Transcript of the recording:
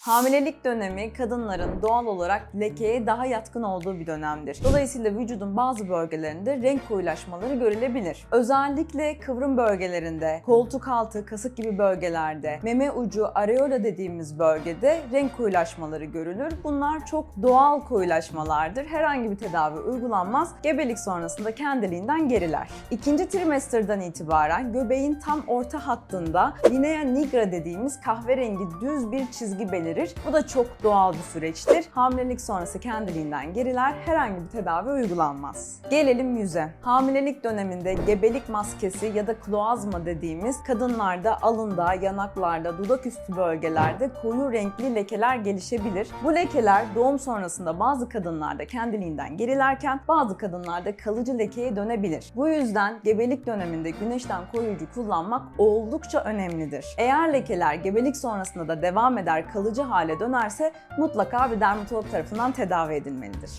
Hamilelik dönemi kadınların doğal olarak lekeye daha yatkın olduğu bir dönemdir. Dolayısıyla vücudun bazı bölgelerinde renk koyulaşmaları görülebilir. Özellikle kıvrım bölgelerinde, koltuk altı, kasık gibi bölgelerde, meme ucu, areola dediğimiz bölgede renk koyulaşmaları görülür. Bunlar çok doğal koyulaşmalardır. Herhangi bir tedavi uygulanmaz. Gebelik sonrasında kendiliğinden geriler. İkinci trimesterden itibaren göbeğin tam orta hattında linea nigra dediğimiz kahverengi düz bir çizgi belirir. Bu da çok doğal bir süreçtir. Hamilelik sonrası kendiliğinden geriler. Herhangi bir tedavi uygulanmaz. Gelelim yüze. Hamilelik döneminde gebelik maskesi ya da kloazma dediğimiz kadınlarda alında, yanaklarda, dudak üstü bölgelerde koyu renkli lekeler gelişebilir. Bu lekeler doğum sonrasında bazı kadınlarda kendiliğinden gerilerken bazı kadınlarda kalıcı lekeye dönebilir. Bu yüzden gebelik döneminde güneşten koruyucu kullanmak oldukça önemlidir. Eğer lekeler gebelik sonrasında da devam eder kalıcı hale dönerse mutlaka bir dermatolog tarafından tedavi edilmelidir.